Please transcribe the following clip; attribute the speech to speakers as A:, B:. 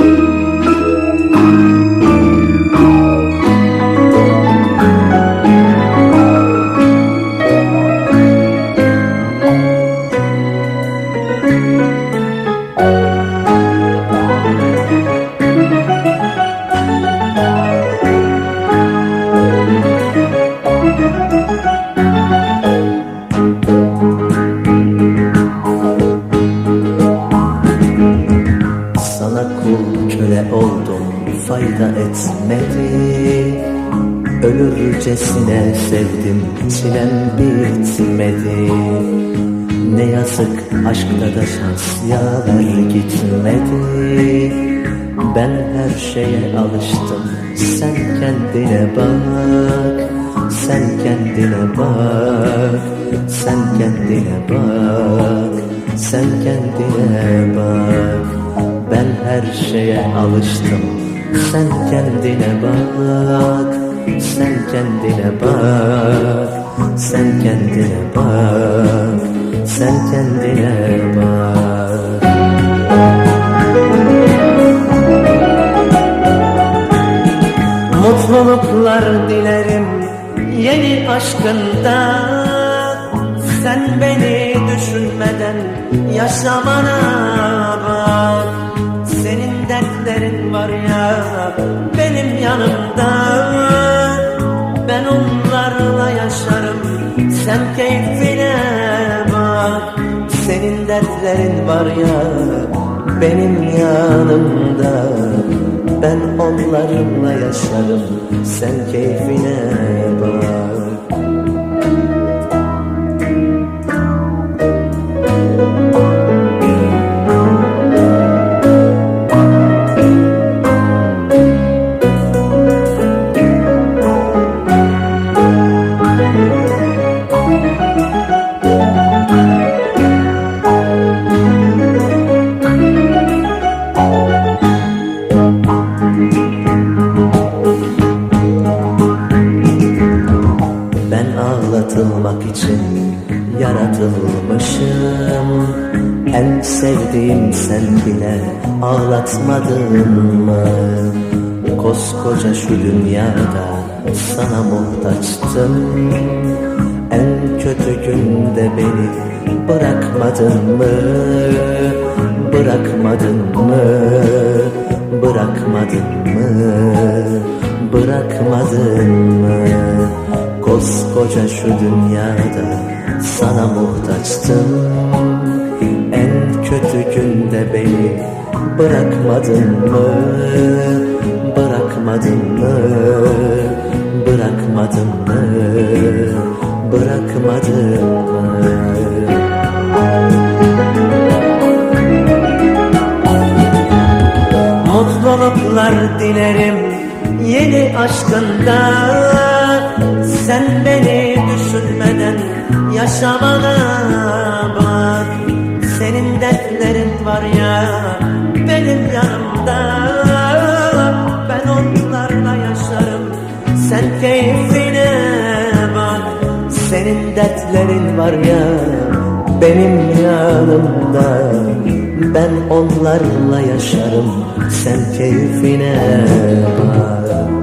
A: Sana fayda etmedi. Ölürcesine sevdim çilem bitmedi. Ne yazık aşkta da şans yaver gitmedi. Ben her şeye alıştım sen kendine bak. Sen kendine bak Sen kendine bak. Sen kendine bak. Ben her şeye alıştım Sen kendine bak Sen kendine bak Sen kendine bak Sen kendine bak. Mutluluklar dilerim yeni aşkında. Sen beni düşünmeden yaşamana bak var ya benim yanımda. Ben onlarla yaşarım sen keyfine bak. Senin dertlerin var ya benim yanımda. Ben onlarla yaşarım Sen keyfine bak için yaratılmışım En sevdiğim sen bile ağlatmadın mı? Koskoca şu dünyada sana muhtaçtım En kötü günde beni bırakmadın mı? Bırakmadın mı? Bırakmadın mı? Bırakmadın mı? Koskoca şu dünyada sana muhtaçtım En kötü günde beni bırakmadın mı? Bırakmadın mı? Bırakmadın mı? Bırakmadın mı? Mutluluklar dilerim yeni aşkında Sen beni düşünmeden yaşamana bak. Senin dertlerin var ya benim yanımda. Ben onlarla yaşarım sen keyfine bak. Senin dertlerin var ya benim yanımda. Ben onlarla yaşarım sen keyfine bak